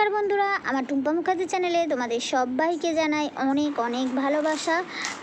নমস্কার বন্ধুরা, আমার টুম্পা মুখার্জি চ্যানেলে তোমাদের সবাইকে জানাই অনেক অনেক ভালোবাসা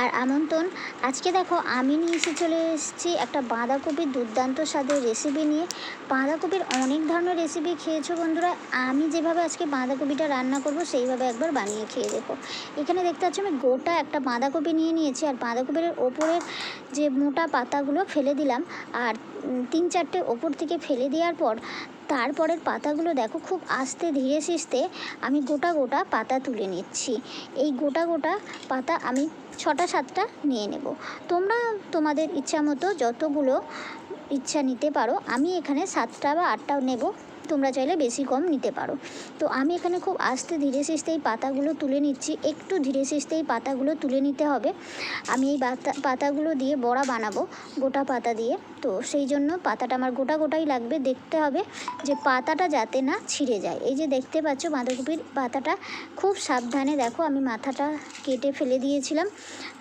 আর আমন্ত্রণ। আজকে দেখো, আমি নিয়ে এসে চলে এসেছি একটা বাঁধাকপির দুর্দান্ত স্বাদের রেসিপি নিয়ে। বাঁধাকপির অনেক ধরনের রেসিপি খেয়েছো বন্ধুরা, আমি যেভাবে আজকে বাঁধাকপিটা রান্না করব সেইভাবে একবার বানিয়ে খেয়ে দেখো। এখানে দেখতে পাচ্ছ আমি গোটা একটা বাঁধাকপি নিয়ে নিয়েছি আর বাঁধাকপির ওপরের যে মোটা পাতাগুলো ফেলে দিলাম আর তিন চারটে ওপর থেকে ফেলে দেওয়ার পর তারপরের পাতাগুলো দেখো খুব আস্তে, ধীরে সিস্তে আমি গোটা গোটা পাতা তুলে নিচ্ছি। এই গোটা গোটা পাতা আমি ছটা সাতটা নিয়ে নেব। তোমরা তোমাদের ইচ্ছা মতো যতগুলো ইচ্ছা নিতে পারো, আমি এখানে সাতটা বা আটটাও নেব। তোমরা চাইলে বেশি কম নিতে পারো। তো আমি এখানে খুব আস্তে ধীরে সিস্তে এই পাতাগুলো তুলে নিচ্ছি। একটু ধীরে সিস্তে এই পাতাগুলো তুলে নিতে হবে। আমি এই পাতা পাতাগুলো দিয়ে বড়া বানাবো, গোটা পাতা দিয়ে। তো সেই জন্য পাতাটা আমার গোটা গোটাই লাগবে। দেখতে হবে যে পাতাটা যাতে না ছিঁড়ে যায়। এই যে দেখতে পাচ্ছ বাঁধাকপির পাতাটা খুব সাবধানে দেখো, আমি মাথাটা কেটে ফেলে দিয়েছিলাম।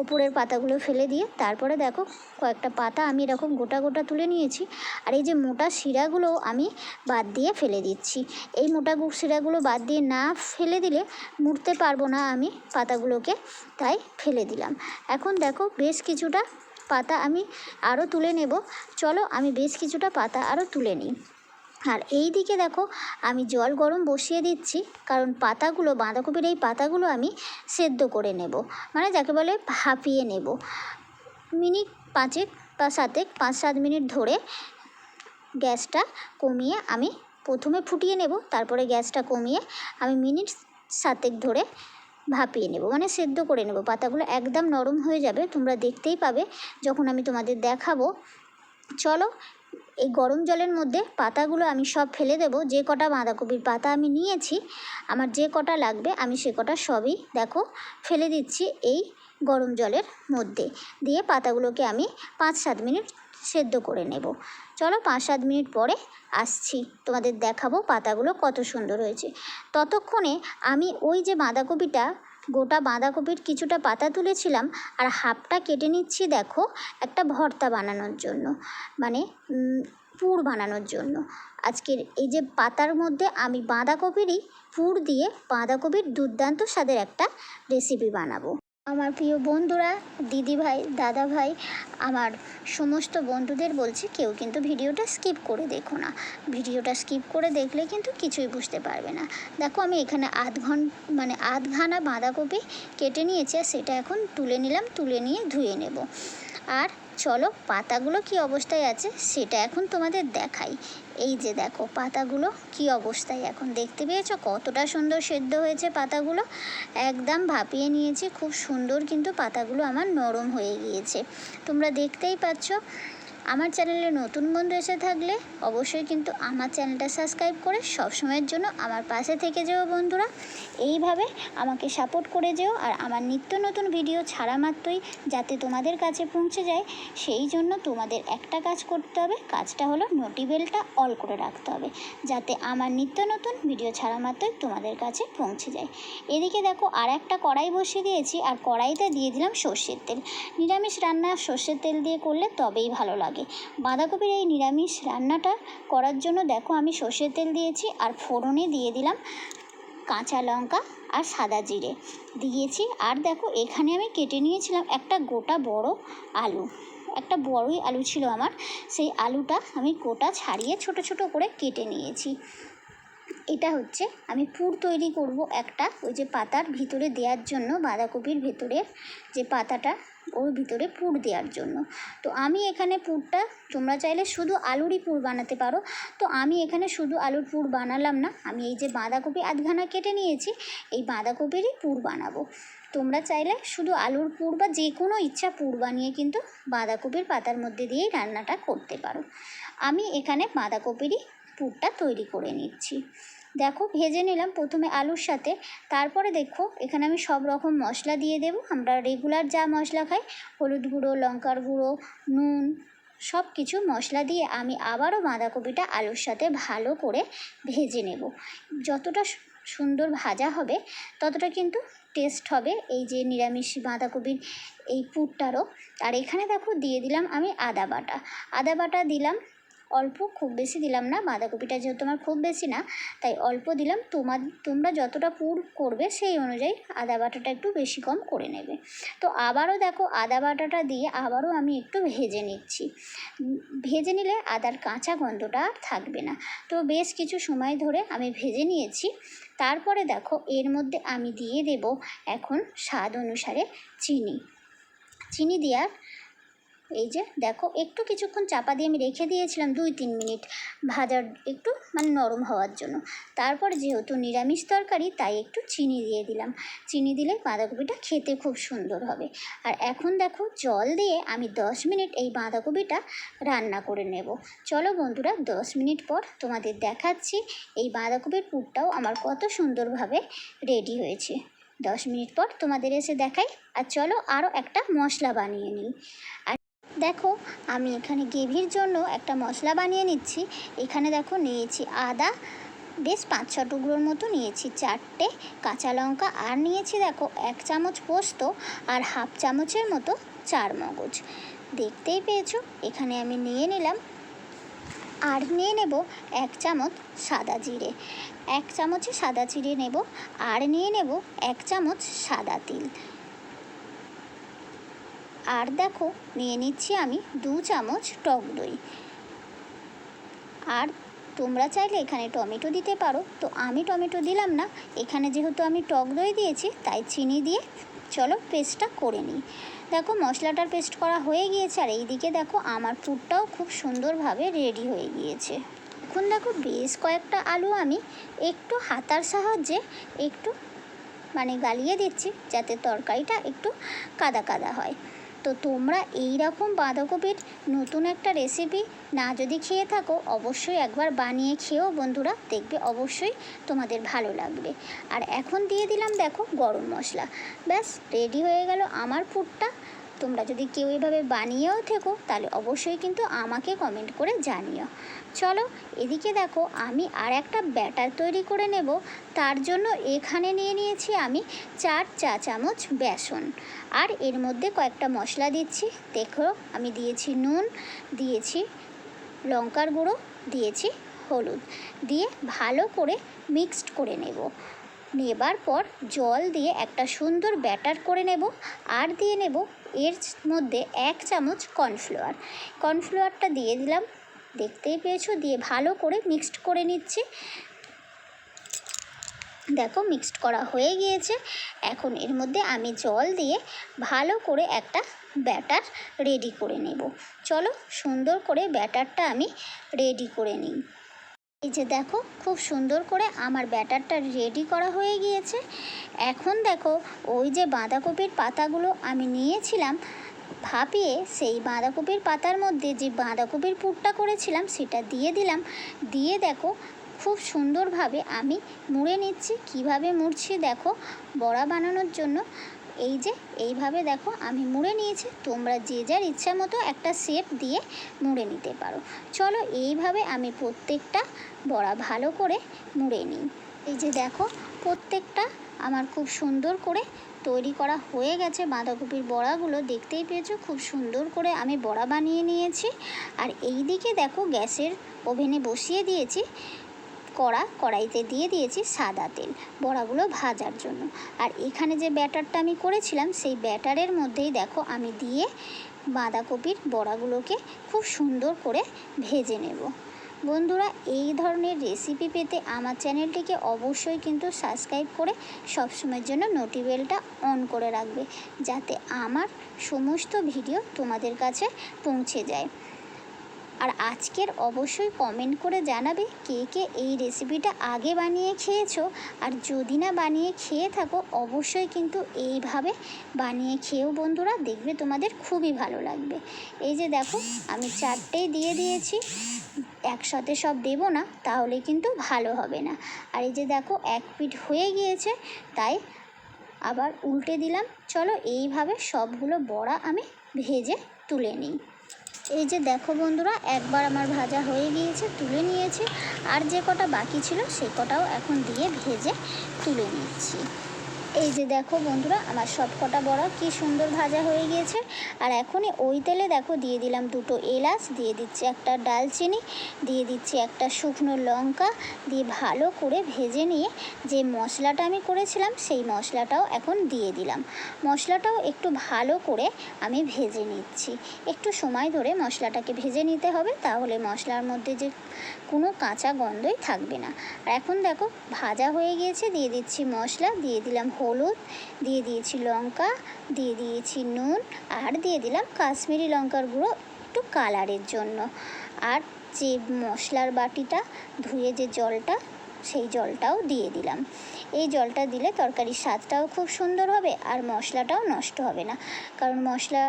ওপরের পাতাগুলো ফেলে দিয়ে তারপরে দেখো কয়েকটা পাতা আমি এরকম গোটা গোটা তুলে নিয়েছি। আর এই যে মোটা শিরাগুলো আমি বাদ দিয়ে ফেলে দিচ্ছি। এই মোটা শিরাগুলো বাদ দিয়ে না ফেলে দিলে মুড়তে পারব না আমি পাতাগুলোকে, তাই ফেলে দিলাম। এখন দেখো বেশ কিছুটা পাতা আমি আরও তুলে নেব। চলো আমি বেশ কিছুটা পাতা আরও তুলে নিই। আর এই দিকে দেখো আমি জল গরম বসিয়ে দিচ্ছি, কারণ পাতাগুলো, বাঁধাকপির এই পাতাগুলো আমি সেদ্ধ করে নেব। মানে যাকে বলে ভাপিয়ে নেব। মিনিট পাঁচেক বা সাতেক, পাঁচ সাত মিনিট ধরে গ্যাসটা কমিয়ে আমি প্রথমে ফুটিয়ে নেব, তারপরে গ্যাসটা কমিয়ে আমি মিনিট সাতেক ধরে ভাপিয়ে নেব মানে সেদ্ধ করে নেব। পাতাগুলো একদম নরম হয়ে যাবে, তোমরা দেখতেই পাবে যখন আমি তোমাদের দেখাবো। চলো, এই গরম জলের মধ্যে পাতাগুলো আমি সব ফেলে দেব। যে কটা বাঁধাকপির পাতা আমি নিয়েছি, আমার যে কটা লাগবে আমি সে কটা সবই দেখো ফেলে দিচ্ছি এই গরম জলের মধ্যে। দিয়ে পাতাগুলোকে আমি পাঁচ সাত মিনিট সেদ্ধ করে নেব। চলো পাঁচ সাত মিনিট পরে আসছি। তোমাদের দেখাবো পাতাগুলো কত সুন্দর হয়েছে। ততক্ষণে আমি ওই যে বাঁধাকপিটা, গোটা বাঁধাকপির কিছুটা পাতা তুলেছিলাম আর হাফটা কেটে নিচ্ছি দেখো একটা ভর্তা বানানোর জন্য। মানে পুর বানানোর জন্য। আজকের এই যে পাতার মধ্যে আমি বাঁধাকপিরই পুর দিয়ে বাঁধাকপির দুর্দান্ত স্বাদের একটা রেসিপি বানাবো। আমার প্রিয় বন্ধুরা দিদি ভাই দাদা ভাই আমার সমস্ত বন্ধুদের বলছি কেউ কিন্তু ভিডিওটা স্কিপ করে দেখো না। ভিডিওটা স্কিপ করে দেখলে কিন্তু কিছুই বুঝতে পারবে না। দেখো আমি এখানে আধ ঘন মানে আধ ঘানা বাঁধাকপি কেটে নিয়েছি আর সেটা এখন তুলে নিলাম, তুলে নিয়ে ধুয়ে নেব। আর চলো, পাতাগুলো কি অবস্থায় আছে সেটা এখন তোমাদের দেখাই। এই যে দেখো, পাতাগুলো কি অবস্থায় এখন দেখতে পেয়েছ? কতটা সুন্দর সেদ্ধ হয়েছে পাতাগুলো। একদম ভাপিয়ে নিয়েছি, খুব সুন্দর কিন্তু পাতাগুলো আমার নরম হয়ে গিয়েছে। তোমরা দেখতেই পাচ্ছ আমার চ্যানেলে নতুন বন্ধু এসে থাকলে অবশ্যই কিন্তু আমার চ্যানেলটা সাবস্ক্রাইব করে সব সময়ের জন্য আমার পাশে থেকে যেও বন্ধুরা। এইভাবে আমাকে সাপোর্ট করে যেও আর আমার নিত্য নতুন ভিডিও ছাড়া মাত্রই যাতে তোমাদের কাছে পৌঁছে যায়, সেই জন্য তোমাদের একটা কাজ করতে হবে, কাজটা হলো নোটিবেলটা অল করে রাখতে হবে, যাতে আমার নিত্য নতুন ভিডিও ছাড়া মাত্রই তোমাদের কাছে পৌঁছে যায়। এদিকে দেখো আর একটা কড়াই বসিয়ে দিয়েছি, আর কড়াইতে দিয়ে দিলাম সর্ষের তেল। নিরামিষ রান্না সর্ষের তেল দিয়ে করলে তবেই ভালো লাগে বাঁধাকপির এই নিরামিষ রান্নাটা করার জন্য দেখো আমি সর্ষের তেল দিয়েছি আর ফোড়নে দিয়ে দিলাম কাঁচা লঙ্কা আর সাদা জিরে। দিয়েছি আর দেখো এখানে আমি কেটে নিয়েছিলাম একটা গোটা বড় আলু। একটা বড়ই আলু ছিল আমার। সেই আলুটা আমি গোটা ছাড়িয়ে ছোট ছোট করে কেটে নিয়েছি। এটা হচ্ছে আমি পুর তৈরি করব একটা ওই যে পাতার ভিতরে দেওয়ার জন্য বাঁধাকপির ভেতরে যে পাতাটা ওর ভিতরে পুর দেওয়ার জন্য। তো আমি এখানে পুরটা, তোমরা চাইলে শুধু আলুরই পুর বানাতে পারো। তো আমি এখানে শুধু আলুর পুর বানালাম না, আমি এই যে বাঁধাকপি আধখানা কেটে নিয়েছি, এই বাঁধাকপিরই পুর বানাবো। তোমরা চাইলে শুধু আলুর পুর বা যে কোনো ইচ্ছা পুর বানিয়ে কিন্তু বাঁধাকপির পাতার মধ্যে দিয়েই রান্নাটা করতে পারো। আমি এখানে বাঁধাকপিরই পুরটা তৈরি করে নিচ্ছি। দেখো ভেজে নিলাম প্রথমে আলুর সাথে। তারপরে দেখো এখানে আমি সব রকম মশলা দিয়ে দেবো। আমরা রেগুলার যা মশলা খাই, হলুদ গুঁড়ো, লঙ্কার গুঁড়ো, নুন সব কিছু মশলা দিয়ে আমি আবারও বাঁধাকপিটা আলুর সাথে ভালো করে ভেজে নেব। যতটা সুন্দর ভাজা হবে, ততটা কিন্তু টেস্ট হবে এই যে নিরামিষ বাঁধাকপির এই পুরটারও। আর এখানে দেখো দিয়ে দিলাম আমি আদা বাটা। আদা বাটা দিলাম অল্প খুব বেশি দিলাম না, বাঁধাকপিটা যেহেতু আমার খুব বেশি না, তাই অল্প দিলাম। তোমার তোমরা যতটা পুর করবে সেই অনুযায়ী আদা বাটাটা একটু বেশি কম করে নেবে। তো আবারও দেখো আদা বাটাটা দিয়ে আবারও আমি একটু ভেজে নিচ্ছি। ভেজে নিলে আদার কাঁচা গন্ধটা আর থাকবে না। তো বেশ কিছু সময় ধরে আমি ভেজে নিয়েছি। তারপরে দেখো এর মধ্যে আমি দিয়ে দেব এখন স্বাদ অনুসারে চিনি। চিনি দেওয়ার এই যে, দেখো, একটু কিছুক্ষণ চাপা দিয়ে আমি রেখে দিয়েছিলাম দুই তিন মিনিট ভাজার একটু মানে নরম হওয়ার জন্য। তারপর যেহেতু নিরামিষ তরকারি, তাই একটু চিনি দিয়ে দিলাম। চিনি দিলে বাঁধাকপিটা খেতে খুব সুন্দর হবে। আর এখন দেখো, জল দিয়ে আমি দশ মিনিট এই বাঁধাকপিটা রান্না করে নেব। চলো বন্ধুরা, দশ মিনিট পর তোমাদের দেখাচ্ছি এই বাঁধাকপির পুরটাও আমার কত সুন্দরভাবে রেডি হয়েছে। দশ মিনিট পর তোমাদের এসে দেখাই। আর চলো আরও একটা মশলা বানিয়ে নিই। আর দেখো, আমি এখানে গ্রেভির জন্য একটা মশলা বানিয়ে নিচ্ছি। এখানে দেখো নিয়েছি আদা, বেশ পাঁচ ছ টুকরোর মতো নিয়েছি, চারটে কাঁচা লঙ্কা, আর নিয়েছি দেখো এক চামচ পোস্ত আর হাফ চামচের মতো চার মগজ। দেখতেই পেয়েছ, এখানে আমি নিয়ে নিলাম। আর নিয়ে নেব এক চামচ সাদা জিরে। এক চামচে সাদা জিরে নেব, আর নিয়ে নেব এক চামচ সাদা তিল। আর দেখো, নিয়ে নিচ্ছি আমি দু চামচ টক দই। আর তোমরা চাইলে এখানে টমেটো দিতে পারো। তো আমি টমেটো দিলাম না, এখানে যেহেতু আমি টক দই দিয়েছি, তাই চিনি দিয়ে চলো পেস্টটা করে নিই। দেখো মশলাটার পেস্ট করা হয়ে গিয়েছে, আর এইদিকে দেখো, আমার পুরটাও খুব সুন্দরভাবে রেডি হয়ে গিয়েছে। এখন দেখো, বেশ কয়েকটা আলু আমি একটু হাতার সাহায্যে একটু মানে গালিয়ে দিচ্ছি, যাতে তরকারিটা একটু কাদা কাদা হয়। তো তোমরা এই রকম বাঁধাকপির নতুন একটা রেসিপি না যদি খেয়ে থাকো, অবশ্যই একবার বানিয়ে খেয়েও বন্ধুরা দেখবে অবশ্যই তোমাদের ভালো লাগবে। আর এখন দিয়ে দিলাম দেখো গরম মশলা। ব্যাস রেডি হয়ে গেল আমার ফুডটা তোমরা যদি কেউ এভাবে বানিয়েও থেকো, তাহলে অবশ্যই কিন্তু আমাকে কমেন্ট করে জানিও। চলো, এদিকে দেখো, আমি আর একটা ব্যাটার তৈরি করে নেব। তার জন্য এখানে নিয়ে নিয়েছি আমি চার চা চামচ বেসন। আর এর মধ্যে কয়েকটা মশলা দিচ্ছি। দেখো, আমি দিয়েছি নুন, দিয়েছি লঙ্কার গুঁড়ো, দিয়েছি হলুদ। দিয়ে ভালো করে মিক্সড করে নেব। নেবার পর জল দিয়ে একটা সুন্দর ব্যাটার করে নেব। আর দিয়ে নেব এর মধ্যে এক চামচ কর্নফ্লাওয়ার কর্নফ্লাওয়ারটা দিয়ে দিলাম। দেখতেই পেয়েছ? দিয়ে ভালো করে মিক্সড করে নিচ্ছি। দেখো মিক্সড করা হয়ে গিয়েছে। এখন এর মধ্যে আমি জল দিয়ে ভালো করে একটা ব্যাটার রেডি করে নেব। চলো, সুন্দর করে ব্যাটারটা আমি রেডি করে নিই। এই যে দেখো, খুব সুন্দর করে আমার ব্যাটারটা রেডি করা হয়ে গিয়েছে। এখন দেখো, ওই যে বাঁধাকপির পাতাগুলো আমি নিয়েছিলাম, ভাপিয়ে সেই বাঁধাকপির পাতার মধ্যে যে বাঁধাকপির পুরটা করেছিলাম, সেটা দিয়ে দিলাম। দিয়ে দেখো, খুব সুন্দরভাবে আমি মুড়ে নিচ্ছি। কীভাবে মুড়ছি দেখো, বড়া বানানোর জন্য এই যে, এইভাবে দেখো আমি মুড়ে নিয়েছি। তোমরা যে যার ইচ্ছা মতো একটা শেপ দিয়ে মুড়ে নিতে পারো। চলো এইভাবে আমি প্রত্যেকটা বড়া ভালো করে মুড়ে নিই। এই যে দেখো, প্রত্যেকটা আমার খুব সুন্দর করে তৈরি করা হয়ে গেছে। বাঁধাকপির বড়াগুলো দেখতেই পেয়েছ, খুব সুন্দর করে আমি বড়া বানিয়ে নিয়েছি। আর এই দিকে দেখো গ্যাসের ওভেনে বসিয়ে দিয়েছি। কড়া কড়াইতে দিয়ে দিয়েছি সাদা তেল বড়াগুলো ভাজার জন্য। আর এখানে যে ব্যাটারটা আমি করেছিলাম, সেই ব্যাটারের মধ্যেই দেখো আমি দিয়ে বাঁধাকপির বড়াগুলোকে খুব সুন্দর করে ভেজে নেব। বন্ধুরা, এই ধরনের রেসিপি পেতে আমার চ্যানেলটিকে অবশ্যই কিন্তু সাবস্ক্রাইব করে সবসময়ের জন্য নোটিবেলটা অন করে রাখবে, যাতে আমার সমস্ত ভিডিও তোমাদের কাছে পৌঁছে যায়। আর আজকের অবশ্যই কমেন্ট করে জানাবে কে কে এই রেসিপিটা আগে বানিয়ে খেয়েছো। আর যদি না বানিয়ে খেয়ে থাকো, অবশ্যই কিন্তু এইভাবে বানিয়ে খেয়েও বন্ধুরা দেখবে তোমাদের খুবই ভালো লাগবে। এই যে দেখো, আমি চারটেই দিয়ে দিয়েছি, একসাথে সব দেবো না, তাহলে কিন্তু ভালো হবে না। আর এই যে দেখো, এক পিঠ হয়ে গিয়েছে, তাই আবার উল্টে দিলাম। চলো, এইভাবে সবগুলো বড়া আমি ভেজে তুলে নিই। এই যে দেখো বন্ধুরা, একবার আমার ভাজা হয়ে গিয়েছে, তুলে নিয়েছি। আর যে কটা বাকি ছিল সেই কটাও এখন দিয়ে ভেজে তুলে নিচ্ছি। এই যে দেখো বন্ধুরা, আমার সব কটা বড়া কি সুন্দর ভাজা হয়ে গিয়েছে। আর এখনই ওই তেলে দেখো দিয়ে দিলাম দুটো এলাচ, দিয়ে দিচ্ছি একটা ডালচিনি, দিয়ে দিচ্ছি একটা শুকনো লঙ্কা, দিয়ে ভালো করে ভেজে নিয়ে যে মশলাটা আমি করেছিলাম, সেই মশলাটাও এখন দিয়ে দিলাম। মশলাটাও একটু ভালো করে আমি ভেজে নিচ্ছি। একটু সময় ধরে মশলাটাকে ভেজে নিতে হবে, তাহলে মশলার মধ্যে যে কোনো কাঁচা গন্ধই থাকবে না। আর এখন দেখো, ভাজা হয়ে গিয়েছে, দিয়ে দিচ্ছি মশলা, দিয়ে দিলাম হলুদ, দিয়ে দিয়েছি লঙ্কা, দিয়ে দিয়েছি নুন, আর দিয়ে দিলাম কাশ্মীরি লঙ্কার গুঁড়ো একটু কালারের জন্য। আর যে মশলার বাটিটা, ধুয়ে যে জলটা, সেই জলটাও দিয়ে দিলাম। এই জলটা দিলে তরকারির স্বাদটাও খুব সুন্দর হবে আর মশলাটাও নষ্ট হবে না। কারণ মশলা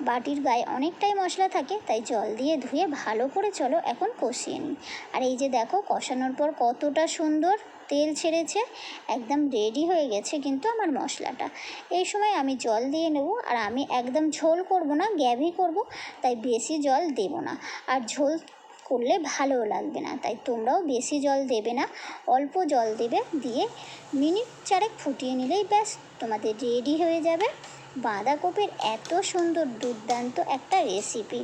বাটির গায়ে অনেকটাই মশলা থাকে, তাই জল দিয়ে ধুয়ে ভালো করে চলো এখন কষিয়ে নিই। আর এই যে দেখো, কষানোর পর কতটা সুন্দর তেল ছেড়েছে, একদম রেডি হয়ে গেছে কিন্তু আমার মশলাটা। এই সময় আমি জল দিয়ে নেব আর আমি একদম ঝোল করব না, গ্যাভি করব, তাই বেশি জল দেব না। আর ঝোল করলে ভালোও লাগবে না। তাই তোমরাও বেশি জল দেবে না, অল্প জল দেবে, দিয়ে মিনিট চারেক ফুটিয়ে নিলেই ব্যাস, তোমাদের রেডি হয়ে যাবে। বাঁধাকপির এত সুন্দর দুর্দান্ত একটা রেসিপি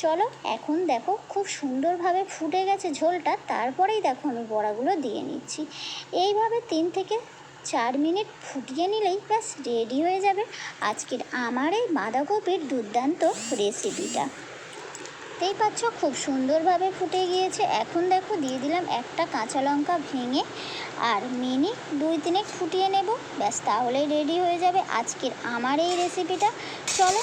চলো, এখন দেখো খুব সুন্দরভাবে ফুটে গেছে ঝোলটা, তারপরেই দেখো আমি বড়াগুলো দিয়ে নিচ্ছি। এইভাবে তিন থেকে চার মিনিট ফুটিয়ে নিলেই ব্যাস রেডি হয়ে যাবে আজকের আমার এই বাঁধাকপির দুর্দান্ত রেসিপিটা দেখতেই পাচ্ছ, খুব সুন্দরভাবে ফুটে গিয়েছে। এখন দেখো, দিয়ে দিলাম একটা কাঁচা লঙ্কা ভেঙে, আর মিনিট দুই তিনেক ফুটিয়ে নেব। ব্যাস, তাহলেই রেডি হয়ে যাবে আজকের আমার এই রেসিপিটা। চলো,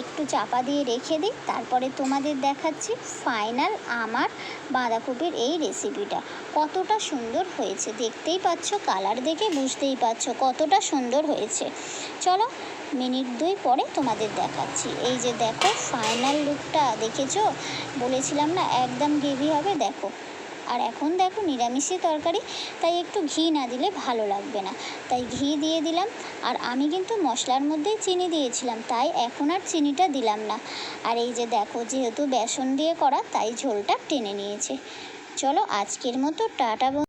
একটু চাপা দিয়ে রেখে দিই, তারপরে তোমাদের দেখাচ্ছি ফাইনাল আমার বাঁধাকপির এই রেসিপিটা। কতটা সুন্দর হয়েছে, দেখতেই পাচ্ছ, কালার দেখে বুঝতেই পারছ কতটা সুন্দর হয়েছে। চলো মিনিট দুই পরে তোমাদের দেখাচ্ছি। এই যে দেখো ফাইনাল লুকটা দেখেছ? বলেছিলাম না, একদম গ্রেভি হবে, দেখো। আর এখন দেখো নিরামিষই তরকারি, তাই একটু ঘি না দিলে ভালো লাগবে না। তাই ঘি দিয়ে দিলাম, আর আমি কিন্তু মশলার মধ্যেই চিনি দিয়েছিলাম, তাই এখন আর চিনিটা দিলাম না। আর এই যে দেখো, যেহেতু বেসন দিয়ে করা, তাই ঝোলটা টেনে নিয়েছে। চলো, আজকের মতো, টাটা